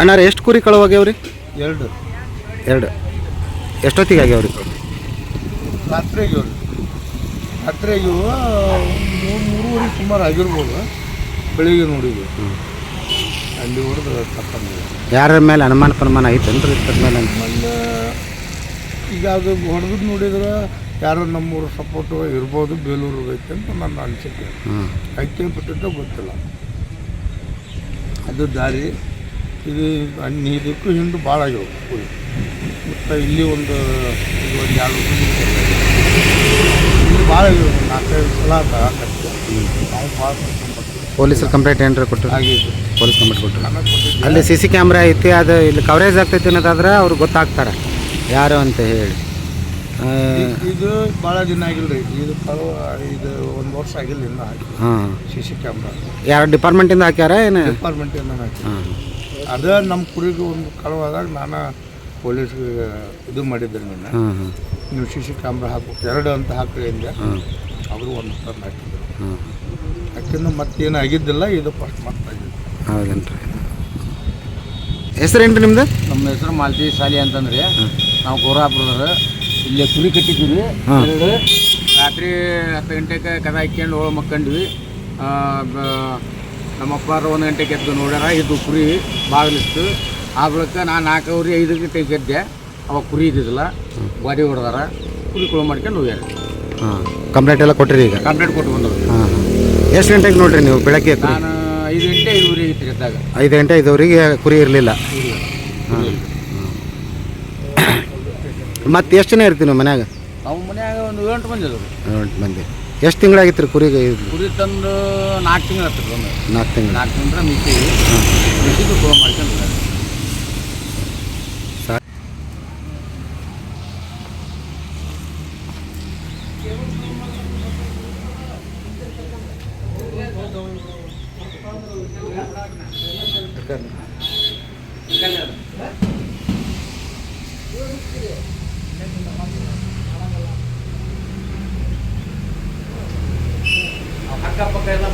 ಅಣ್ಣಾರ ಎಷ್ಟು ಕುರಿ ಕಳುವಾಗ್ಯಾವ್ರಿ? ಎರಡು. ಎರಡು. ಎಷ್ಟೊತ್ತಿಗೆ ಆಗ್ಯಾವ್ರಿ? ರಾತ್ರಿಗೆ ಇವ್ರು ರಾತ್ರಿಗೆ ಇವು ಮೂರು ಮೂರುವರೆ ಸುಮಾರು ಆಗಿರ್ಬೋದು. ಬೆಳಿಗ್ಗೆ ನೋಡಿದ್ವಿ. ಅಲ್ಲಿ ಹೊಡೆದು ತಪ್ಪಂದಿಲ್ಲ ಯಾರ ಮೇಲೆ ಅನುಮಾನ ಪನುಮಾನ ಐತೇನ್ರಿ ಇದ್ರ ಮೇಲೆ? ಆಮೇಲೆ ಈಗ ಅದು ಹೊಡೆದು ನೋಡಿದ್ರೆ ಯಾರೋ ನಮ್ಮೂರು ಸಪೋರ್ಟ್ ಇರ್ಬೋದು ಬೇಲೂರು ಐತೆ ಅಂತ ನನ್ನ ಅನಿಸಿಕೆ. ಹ್ಞೂ ಐತೆ ಬಿಟ್ಟಿದ್ದು ಗೊತ್ತಿಲ್ಲ. ಅದು ದಾರಿ. ಇದು ಇದಕ್ಕೂ ಹಿಂಡು ಭಾಳ ಆಗ್ಯಾವ ಕೂಲಿ ಮತ್ತು ಇಲ್ಲಿ ಒಂದು ಒಂದು ಎರಡು ಇಲ್ಲಿ ಭಾಳ ಆಗ್ಯಾವ ನಾಲ್ಕೈದು ಸಲ ನಾವು ಭಾಳ ಪೊಲೀಸರು ಕಂಪ್ಲೇಂಟ್ ಏನಾರ ಕೊಟ್ಟರು? ಆಗಿದೆ ಪೊಲೀಸ್ ಕಂಪ್ಲೇಂಟ್ ಕೊಟ್ಟರು? ಅಲ್ಲಿ ಸಿ ಸಿ ಕ್ಯಾಮ್ರಾ ಐತಿ ಅದು ಇಲ್ಲಿ ಕವರೇಜ್ ಆಗ್ತೈತಿ ಅನ್ನೋದಾದ್ರೆ ಅವ್ರು ಗೊತ್ತಾಗ್ತಾರೆ. ಯಾರು ಅಂತ ಹೇಳಿ. ಇದು ಭಾಳ ದಿನ ಆಗಿಲ್ಲರಿ ಇದು ಪರ್ವ ಇದು ಒಂದು ವರ್ಷ ಆಗಿಲ್ಲ ಇನ್ನೂ ಹಾಕಿ. ಹಾಂ. C C camera. ಯಾರು ಡಿಪಾರ್ಟ್ಮೆಂಟಿಂದ ಹಾಕ್ಯಾರ ಏನು? ಡಿಪಾರ್ಟ್ಮೆಂಟಿಂದ ಹಾಕಿ. ಹಾಂ. ಅದೇ ನಮ್ಮ ಕುರಿಗೆ ಒಂದು ಕಳವಾದಾಗ ನಾನು ಪೊಲೀಸ್ಗೆ ಇದು ಮಾಡಿದ್ದೆ ನಿನ್ನ. ನೀವು ಸಿ ಸಿ ಕ್ಯಾಮ್ರಾ ಹಾಕಬೇಕು ಎರಡು ಅಂತ ಹಾಕಿ ಅಂದೆ. ಹಾಂ ಅವರು ಒಂದು ತಂದು ಹಾಕಿದ್ರು. ಯಾಕೆಂದ್ರೆ ಮತ್ತೇನು ಆಗಿದ್ದಿಲ್ಲ ಇದು ಫಸ್ಟ್ ಮತ್ತೆ ಆಗಿದ್ದು ಹೌದೇನ್ರಿ. ಹೆಸರೇನ್ರಿ ನಿಮ್ದು? ನಮ್ಮ ಹೆಸರು ಮಾಲ್ತಿ ಶಾಲಿ ಅಂತಂದ್ರೆ. ನಾವು ಗೋರಾಪುರದವ್ರು ಇಲ್ಲೇ ಕುರಿ ಕಟ್ಟಿದ್ದೀವಿ. ಎರಡು ರಾತ್ರಿ ಹತ್ತು ಗಂಟೆಗೆ ಕದ ಹಾಕ್ಕೊಂಡು ಹೋಗಿ ಮಕ್ಕಂಡ್ವಿ. ನಮ್ಮ ಅಪ್ಪಾರು ಒಂದು ಗಂಟೆಗೆ ಎದ್ದು ನೋಡ್ಯಾರ ಇದು ಕುರಿ ಬಾಗಿಲಿತ್ತು ಆ ಬಳಿಕ ನಾನು ನಾಲ್ಕೂವರೆ ಐದು ಗಂಟೆಗೆ ಎದ್ದೆ ಅವಾಗ ಕುರಿ ಇದ್ದಿದ್ದಿಲ್ಲ. ಗಾಡಿ ಹೊಡೆದಾರ. ಕುರಿ ಕುಳ ಮಾಡ್ಕೊಂಡು ಹೋಗ್ಯಾರ. ಹಾಂ ಕಂಪ್ಲೇಂಟ್ ಎಲ್ಲ ಕೊಟ್ಟಿರಿ ಈಗ? ಕಂಪ್ಲೇಂಟ್ ಕೊಟ್ಟು ಬಂದರು ಹಾಂ ಹಾಂ. ಎಷ್ಟು ಗಂಟೆಗೆ ನೋಡ್ರಿ ನೀವು ಬೆಳಗ್ಗೆ ನಾನು ಐದು ಗಂಟೆ ಐದುವರೆಗೆ ಇತ್ತು ಎದ್ದಾಗ. ಐದು ಗಂಟೆ ಐದುವರೆಗೆ ಕುರಿ ಇರಲಿಲ್ಲ. ಹಾಂ. ಮತ್ತೆ ಎಷ್ಟು ಜನ ಇರ್ತೀವಿ ನೀವು ಮನ್ಯಾಗ? ನಾವು ಮನ್ಯಾಗ ಒಂದು ಏಳು ಮಂದಿ ಏಳು ಎಂಟು ಮಂದಿ. ಎಷ್ಟು ತಿಂಗಳಾಗಿತ್ತು ರೀ ಕುರಿಗೆ ಇದು? ಕುರಿ ತಂದು ನಾಲ್ಕು ತಿಂಗಳು ಆಗ್ತದೆ ಬಂದು. ನಾಲ್ಕು ತಿಂಗಳು. ನಾಲ್ಕು ತಿಂಗಳ ಮಿಕ್ಕಿವಿ ಮಿಕ್ಕಿದ್ದು ಕುಳ ಮಾಡ್ಕೊಂಡು ಹೋಗ್ಯಾರ ಅಕ್ಕಪಕ್ಕ ಎಲ್ಲ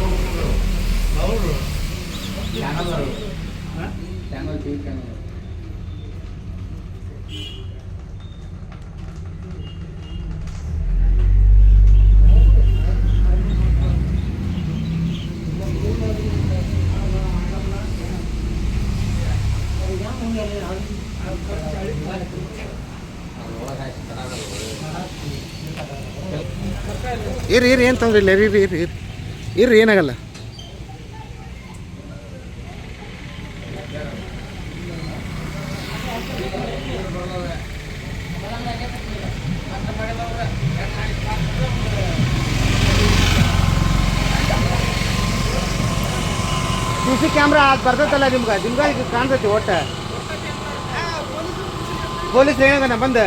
ಚಾನಲ್ ಚಾನಲ್ ಚಾನಲ್ ಇರಿ ಇರಿ ಏನು ತೊಂದ್ರೆ ಇಲ್ಲ ಇರಿ ಇರಿ ಇರ್ರಿ ಇರ್ರಿ ಏನಾಗಲ್ಲ. ಸಿ ಸಿ ಕ್ಯಾಮ್ರಾ ಅದು ಬರ್ತೈತಲ್ಲ ನಿಮ್ಗೆ? ನಿಮ್ಗೆ ಈಗ ಕಾಣ್ತೈತಿ ಒಟ್ಟ. ಪೊಲೀಸ್ ಏನಾಗಣ್ಣ ಬಂದ?